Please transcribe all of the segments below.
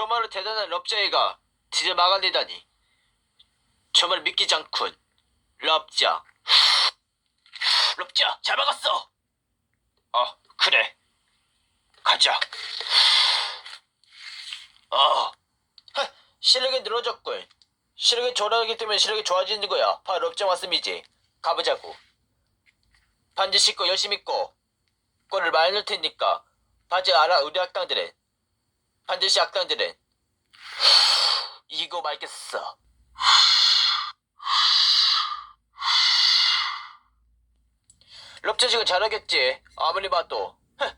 저마로 대단한 럽자이가 드디어 막아내다니. 정말 믿기지 않군. 럽자 럽자 잘 막았어. 어 그래. 가자. 어. 하, 실력이 늘어졌군. 실력이 좋아하기 때문에 실력이 좋아지는 거야. 바로 럽자 말씀이지. 가보자고. 반드시 씻고 열심히 입고. 꼴을 많이 넣을 테니까. 반드시 알아 우리 악당들은 반드시 악당들은 이거 말겠어. 럽자식은 잘하겠지? 아무리 봐도. 흥,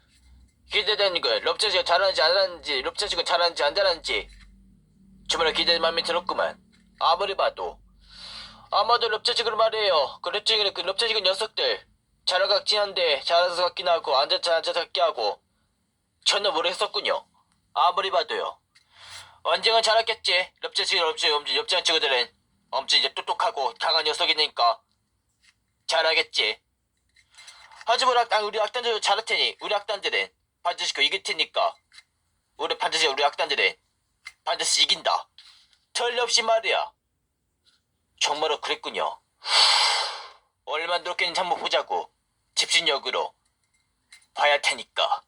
기대되는 걸 럽자식은 잘하는지 안 하는지 럽자식은 잘하는지 안 잘하는지. 정말 기대 마음에 들었구만. 아무리 봐도. 아마도 럽자식으로 말해요. 그 럽자식은 그 럽자식은 녀석들. 잘할 것 같긴 한데 잘해서 같긴 하고 안 잘해서 같긴 하고 전혀 모르겠었군요 아무리 봐도요. 언젠간 잘했겠지. 럽자식 럽자식 엄지 럽자식 친구들은 엄청 이제 똑똑하고 강한 녀석이니까 잘하겠지. 하지만 악당 우리 악단들 잘할 테니 우리 악단들은 반드시 그 이길 테니까 우리 반드시 우리 악단들은 반드시 이긴다. 틀림없이 말이야. 정말로 그랬군요. 얼마나 노력했는지 한번 보자고. 집중력으로 봐야 테니까